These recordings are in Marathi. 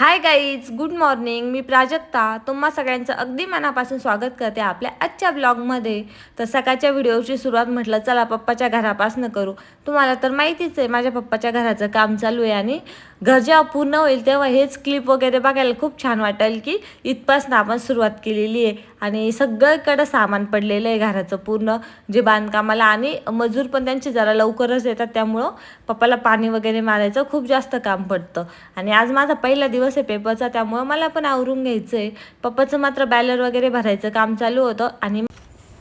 हाय गाईज गुड मॉर्निंग मी प्राजक्ता. तुम्हा सगळ्यांचं अगदी मनापासून स्वागत करते आपल्या आजच्या ब्लॉगमध्ये तर सकाळच्या व्हिडिओची सुरुवात म्हटलं चला पप्पाच्या घरापासून करू. तुम्हाला तर माहितीच आहे माझ्या पप्पाच्या घराचं काम चालू आहे आणि घर जेव्हा पूर्ण होईल तेव्हा हेच क्लिप वगैरे बघायला खूप छान वाटेल की इथपासून आपण सुरुवात केलेली आहे. आणि सगळीकडं सामान पडलेलं आहे घराचं पूर्ण जे बांधकामाला आणि मजूर पण त्यांचे जरा लवकरच येतात त्यामुळं पप्पाला पाणी वगैरे मारायचं खूप जास्त काम पडतं. आणि आज माझा पहिला दिवस आहे पेपरचा त्यामुळं मला पण आवरून घ्यायचं आहे पप्पाचं मात्र बॅलर वगैरे भरायचं काम चालू होतं आणि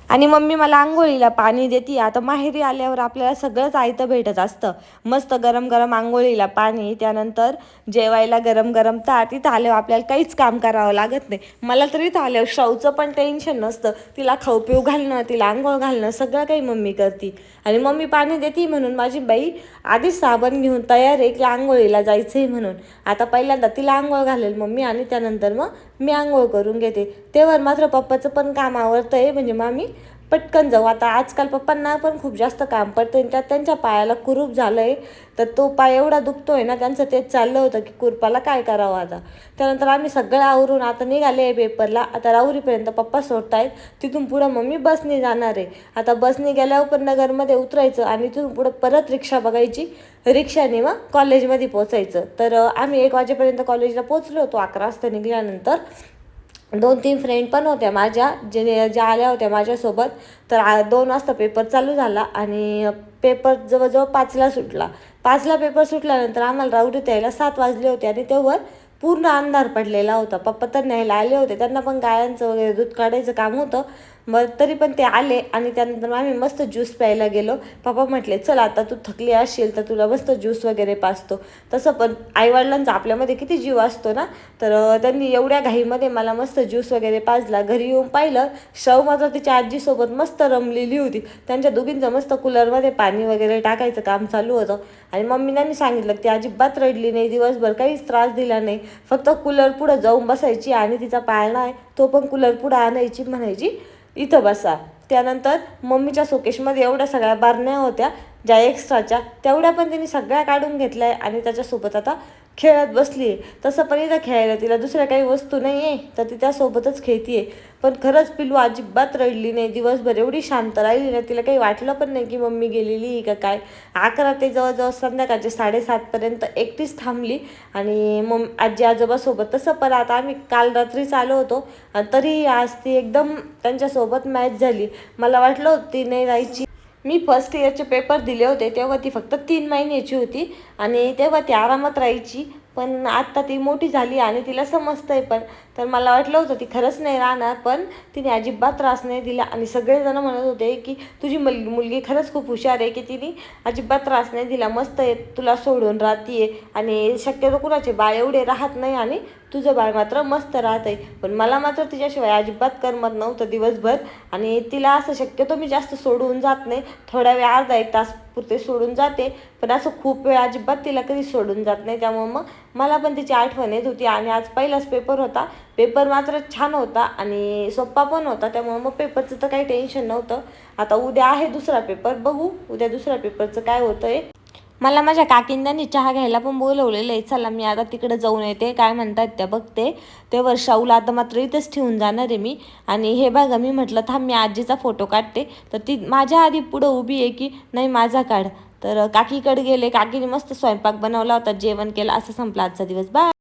आणि मम्मी मला आंघोळीला पाणी देते. आता माहेरी आल्यावर आपल्याला सगळंच आयतं भेटत असतं. मस्त गरम गरम आंघोळीला पाणी त्यानंतर जेवायला गरम गरम ताट. इथं आल्यावर आपल्याला काहीच काम करावं लागत नाही. मला तर इथं आल्यावर शौचं पण टेन्शन नसतं. तिला खाऊ पिऊ घालणं तिला आंघोळ घालणं सगळं काही मम्मी करते. आणि मम्मी पाणी देते म्हणून माझी बाई आधीच साबण घेऊन तयार आहे की आंघोळीला जायचं आहे म्हणून. आता पहिल्यांदा तिला आंघोळ घालेल मम्मी आणि त्यानंतर मग मी आंघोळ करून घेते. तेव्हा मात्र पप्पाचं पण काम आवडतं आहे म्हणजे मामी पटकन जाऊ. आता आजकाल पप्पांना पण खूप जास्त काम पडतं आणि त्यात त्यांच्या पायाला कुरूप झालं आहे तर तो पाय एवढा दुखतो आहे ना त्यांचं तेच चाललं होतं की कुरपाला काय करावं आता? त्यानंतर आम्ही सगळं आवरून आता निघाले आहे पेपरला. आता राहुरीपर्यंत पप्पा सोडतायत. तिथून पुढं मम्मी बसने जाणार आहे. आता बसने गेल्यावर पण नगरमध्ये उतरायचं आणि तिथून पुढं परत रिक्षा बघायची. रिक्षाने मग कॉलेजमध्ये पोचायचं तर आम्ही एक वाजेपर्यंत कॉलेजला पोचलो होतो अकरा वाजता निघाल्यानंतर. दोन तीन फ्रेंड पण होत्या माझ्या जे ज्या आल्या होत्या माझ्यासोबत. तर दोन वाजता पेपर चालू झाला आणि पेपर जवळजवळ पाचला सुटला. पाचला पेपर सुटल्यानंतर आम्हाला राऊडी यायला सात वाजले होते आणि तेव्हा पूर्ण अंधार पडलेला होता. पप्पा तर न्यायला आले होते. त्यांना पण गायांचं वगैरे दूध काढायचं काम होतं. मग तरी पण ते आले आणि त्यानंतर आम्ही मस्त ज्यूस प्यायला गेलो. पप्पा म्हटले चल आता तू थकली असशील तर तुला मस्त ज्यूस वगैरे पाचतो तसं पण आईवडिलांचा आपल्यामध्ये किती जीव असतो ना? तर त्यांनी एवढ्या घाईमध्ये मला मस्त ज्यूस वगैरे पाजला. घरी येऊन पाहिलं शव मात्र तिच्या आजीसोबत मस्त रमलेली होती. त्यांच्या दोघींचं मस्त कूलरमध्ये पाणी वगैरे टाकायचं काम चालू होतं. आणि मम्मीनांनी सांगितलं की ती अजिबात रडली नाही दिवसभर काहीच त्रास दिला नाही. फक्त कूलर पुढं जाऊन बसायची आणि तिचा पाळणा आहे. तो पण कूलर पुढं आणायची म्हणायची. इथं बसा. त्यानंतर मम्मीच्या शोकेशमध्ये एवढ्या सगळ्या बारण्या होत्या ज्या एक्स्ट्राच्या तेवढ्या पण त्यांनी सगळ्या काढून घेतल्या आहे आणि त्याच्यासोबत आता खेळत बसली. आहे तसं पण इथं खेळायला तिला दुसऱ्या काही वस्तू नाही आहे तर ती त्यासोबतच खेळती आहे पण खरंच पिल्लू अजिबात रडली नाही. दिवसभर एवढी शांत राहिली ना तिला काही वाटलं पण नाही की मम्मी गेलेली का काय. अकरा ते जवळजवळ संध्याकाळचे साडेसातपर्यंत एकटीच थांबली. आणि मम आजी आजोबासोबत तसं पण आता आम्ही काल रात्रीच आलो होतो. तरी आज ती एकदम त्यांच्यासोबत मॅच झाली. मला वाटलं ती नाही राहायची मी फर्स्ट इयरचे पेपर दिले होते तेव्हा ती फक्त तीन महिन्याची होती आणि तेव्हा ती आरामात राहायची. पण आत्ता ती मोठी झाली आणि तिला समजतं आहे पण. तर मला वाटलं होतं ती खरंच नाही राहणार पण तिने अजिबात त्रास नाही दिला. आणि सगळेजण म्हणत होते की तुझी मुल मुलगी खरंच खूप हुशार आहे की तिने अजिबात त्रास नाही दिला. मस्त आहे तुला सोडून राहतीये आणि शक्यतो कुणाचे बाळ एवढे राहत नाही आणि तुझं बाळ मात्र मस्त राहत आहे पण मला मात्र तिच्याशिवाय अजिबात करमत नव्हतं दिवसभर. आणि तिला असं शक्यतो मी जास्त सोडून जात नाही. थोड्या वेळ अर्धा एक तास पुरते सोडून जाते. पण असं खूप वेळ अजिबात तिला कधी सोडून जात नाही. त्यामुळं मग मला पण तिची आठवण येत होती. आणि आज पहिलाच पेपर होता. पेपर मात्र छान होता आणि सोप्पा पण होता. त्यामुळे मग पेपरचं तर काही टेन्शन नव्हतं. आता उद्या आहे दुसरा पेपर. बघू उद्या दुसऱ्या पेपरचं काय होतं आहे मला माझ्या काकींद्यांनी चहा घ्यायला पण बोलवलेलं आहे. चला मी आता तिकडे जाऊन येते. काय म्हणतात त्या बघते. ते वर्षाऊला आता मात्र इथंच ठेवून जाणार आहे मी. आणि हे बघा मी म्हटलं थांब मी आजीचा फोटो काढते. तर ती माझ्या आधी पुढं उभी आहे की नाही माझा काढ. तर काकीकडे गेले. काकीने मस्त स्वयंपाक बनवला होता. जेवण केलं. असं संपला आजचा दिवस. बाय